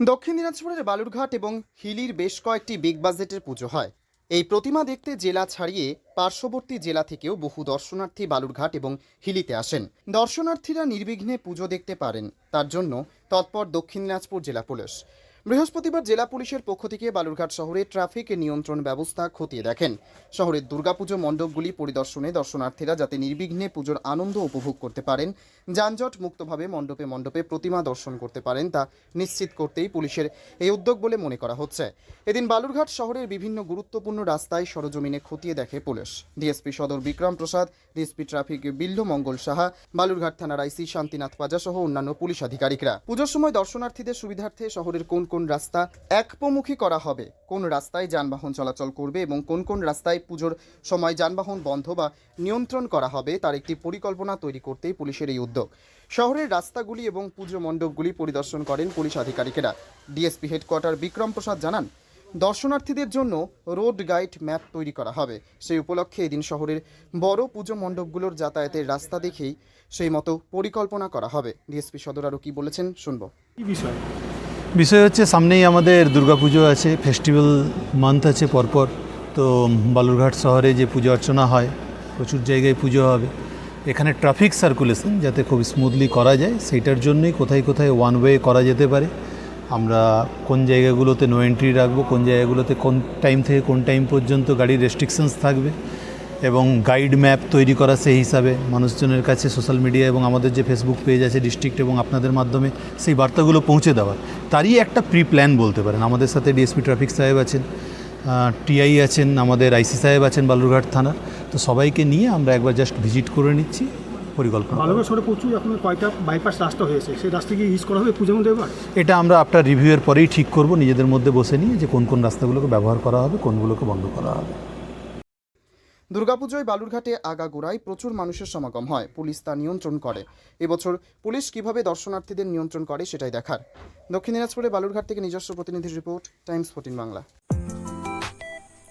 দক্ষিণ দিনাজপুরের বালুরঘাট এবং হিলির বেশ কয়েকটি বিগ বাজেটের পুজো হয়। এই প্রতিমা দেখতে জেলা ছাড়িয়ে পার্শ্ববর্তী জেলা থেকেও বহু দর্শনার্থী বালুরঘাট এবং হিলিতে আসেন। দর্শনার্থীরা নির্বিঘ্নে পুজো দেখতে পারেন। তার জন্য তৎপর দক্ষিণ দিনাজপুর জেলা পুলিশ। বৃহস্পতিবার জেলা পুলিশের পক্ষ থেকে বালুরঘাট শহরে ট্রাফিক নিয়ন্ত্রণ ব্যবস্থা খতিয়ে দেখেন। শহরের দুর্গাপুজো মণ্ডপগুলি পরিদর্শনে দর্শনার্থীরা যাতে নির্বিঘ্নে পুজোর আনন্দ উপভোগ করতে পারেন, যানজট মুক্তভাবে মণ্ডপে মণ্ডপে প্রতিমা দর্শন করতে পারেন তা নিশ্চিত করতেই পুলিশের এই উদ্যোগ বলে মনে করা হচ্ছে। এদিন বালুরঘাট শহরের বিভিন্ন গুরুত্বপূর্ণ রাস্তায় সরজমিনে খতিয়ে দেখে পুলিশ। ডিএসপি সদর বিক্রম প্রসাদ, ডিএসপি ট্রাফিক বিল্লু মঙ্গল সাহা, বালুরঘাট থানার আইসি শান্তিনাথ পাজা সহ অন্যান্য পুলিশ আধিকারিকরা। পুজোর সময় দর্শনার্থীদের সুবিধার্থে শহরের কোন কোন রাস্তা একপমুখী করা হবে? কোন রাস্তায় যানবাহন চলাচল করবে এবং কোন কোন রাস্তায় পুজোর সময় যানবাহন বন্ধ বা নিয়ন্ত্রণ করা হবে তার একটি পরিকল্পনা তৈরি করতেই পুলিশের এই উদ্যোগ। শহরের রাস্তাগুলি এবং পুজো মণ্ডপগুলি পরিদর্শন করেন পুলিশ আধিকারিকেরা। ডিএসপি হেডকোয়ার্টার বিক্রম প্রসাদ জানান, দর্শনার্থীদের জন্য রোড গাইড ম্যাপ তৈরি করা হবে। সেই উপলক্ষে এদিন শহরের বড় পুজো মণ্ডপগুলোর যাতায়াতের রাস্তা দেখেই সেই মতো পরিকল্পনা করা হবে। ডিএসপি সদর আরও কি বলেছেন শুনব। বিষয়? বিষয় হচ্ছে, সামনেই আমাদের দুর্গাপুজো আছে ফেস্টিভ্যাল মান্থ আছে পরপর। তো বালুরঘাট শহরে যে পুজো অর্চনা হয়, প্রচুর জায়গায় পুজো হবে। এখানে ট্রাফিক সার্কুলেশন যাতে খুব স্মুথলি করা যায়, সেইটার জন্যই কোথায় কোথায় ওয়ান ওয়ে করা যেতে পারে। আমরা কোন জায়গাগুলোতে নো এন্ট্রি রাখব, কোন জায়গাগুলোতে কোন টাইম থেকে কোন টাইম পর্যন্ত গাড়ির রেস্ট্রিকশনস থাকবে। এবং গাইড ম্যাপ তৈরি করা সেই হিসাবে মানুষজনের কাছে সোশ্যাল মিডিয়া এবং আমাদের যে ফেসবুক পেজ আছে ডিস্ট্রিক্ট এবং আপনাদের মাধ্যমে সেই বার্তাগুলো পৌঁছে দেওয়ার। তারই একটা প্রি প্ল্যান বলতে পারেন। আমাদের সাথে ডিএসপি ট্রাফিক সাহেব আছেন টিআই আছেন আমাদের আইসি সাহেব আছেন বালুরঘাট থানার। তো সবাইকে নিয়ে আমরা একবার জাস্ট ভিজিট করে নিচ্ছি পরিকল্পনা। বালুরঘাট শহরে প্রচুর এখন কয়েকটা বাইপাস রাস্তা হয়েছে? সেই রাস্তা কি ইউজ করা হবে পুজোর মধ্যে এবার? এটা আমরা আপনার রিভিউয়ের পরেই ঠিক করব। নিজেদের মধ্যে বসে নিয়ে যে কোন কোন রাস্তাগুলোকে ব্যবহার করা হবে কোনগুলোকে বন্ধ করা হবে। দুর্গাপুজোয় বালুরঘাটে আগাগোড়ায় প্রচুর মানুষের সমাগম হয়। পুলিশ তা নিয়ন্ত্রণ করে। এবছর পুলিশ কীভাবে দর্শনার্থীদের নিয়ন্ত্রণ করে সেটাই দেখার। দক্ষিণ দিনাজপুরে বালুরঘাট থেকে নিজস্ব প্রতিনিধির report, Times fourteen Bangla.